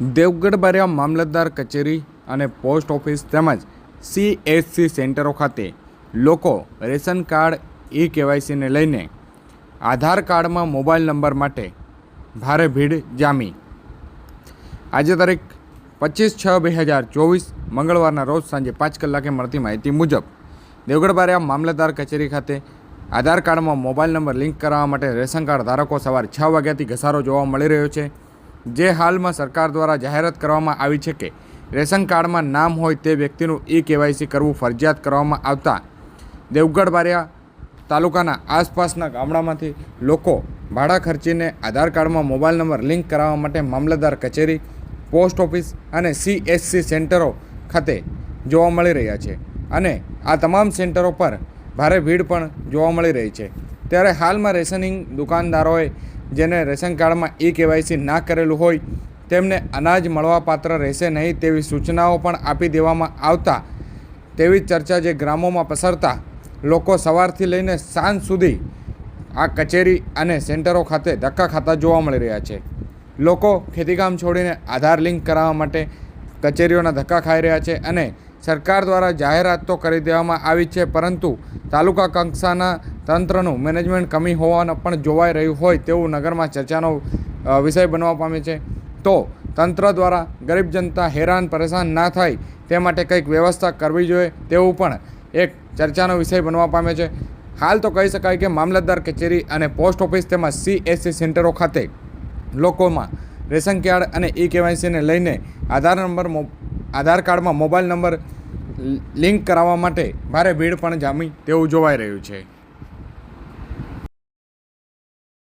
દેવગઢ બારિયા મામલતદાર કચેરી અને post office તેમજ સીએસસી સેન્ટરો ખાતે લોકો રેશન કાર્ડ ઈ કેવાયસીને લઈને આધાર કાર્ડમાં મોબાઈલ નંબર માટે ભારે ભીડ જામી. આજે તારીખ પચીસ છ બે હજાર ચોવીસ, મંગળવારના રોજ સાંજે પાંચ કલાકે મળતી માહિતી મુજબ દેવગઢ બારિયા મામલતદાર કચેરી ખાતે આધાર કાર્ડમાં મોબાઈલ નંબર લિંક કરાવવા માટે રેશન કાર્ડ ધારકો સવારે છ વાગ્યાથી ઘસારો જોવા મળી રહ્યો છે. જે હાલમાં સરકાર દ્વારા જાહેરાત કરવામાં આવી છે કે રેશન કાર્ડમાં નામ હોય તે વ્યક્તિનું ઈ કેવાયસી કરવું ફરજિયાત કરવામાં આવતા દેવગઢ બારિયા તાલુકાના આસપાસના ગામડામાંથી લોકો ભાડા ખર્ચીને આધાર કાર્ડમાં મોબાઈલ નંબર લિંક કરાવવા માટે મામલતદાર કચેરી, પોસ્ટ ઓફિસ અને સીએસસી સેન્ટરો ખાતે જોવા મળી રહ્યા છે અને આ તમામ સેન્ટરો પર ભારે ભીડ પણ જોવા મળી રહી છે. ત્યારે હાલમાં રેશનિંગ દુકાનદારોએ જેને રેશન કાર્ડમાં ઈ કેવાયસી ના કરેલું હોય, તેમને અનાજ મળવાપાત્ર રહેશે નહીં તેવી સૂચનાઓ પણ આપી દેવામાં આવતા. તેવી ચર્ચા જે ગ્રામોમાં પસરતા, લોકો સવારથી લઈને સાંજ સુધી આ કચેરી અને સેન્ટરો ખાતે ધક્કા ખાતા જોવા મળી રહ્યા છે. લોકો ખેતીકામ છોડીને આધાર લિંક કરાવવા માટે કચેરીઓના ધક્કા ખાઈ રહ્યા છે અને સરકાર દ્વારા જાહેરાત તો કરી દેવામાં આવી છે, પરંતુ તાલુકા કક્ષાના તંત્રનું મેનેજમેન્ટ કમી હોવાનું પણ જોવાઈ રહ્યું હોય તેવું નગરમાં ચર્ચાનો વિષય બનવા પામે છે. તો તંત્ર દ્વારા ગરીબ જનતા હેરાન, પરેશાન ના થાય તે માટે કંઈક વ્યવસ્થા કરવી જોઈએ તેવું પણ એક ચર્ચાનો વિષય બનવા પામે છે. હાલ તો કહી શકાય કે મામલતદાર કચેરી અને પોસ્ટ ઓફિસ તેમજ સીએસસી સેન્ટરો ખાતે લોકોમાં રેશન કાર્ડ અને ઈ કેવાયસીને લઈને આધાર નંબર આધાર કાર્ડમાં મોબાઈલ નંબર લિંક કરાવવા માટે ભારે ભીડ પણ જામી તેવું જોવાઈ રહ્યું છે.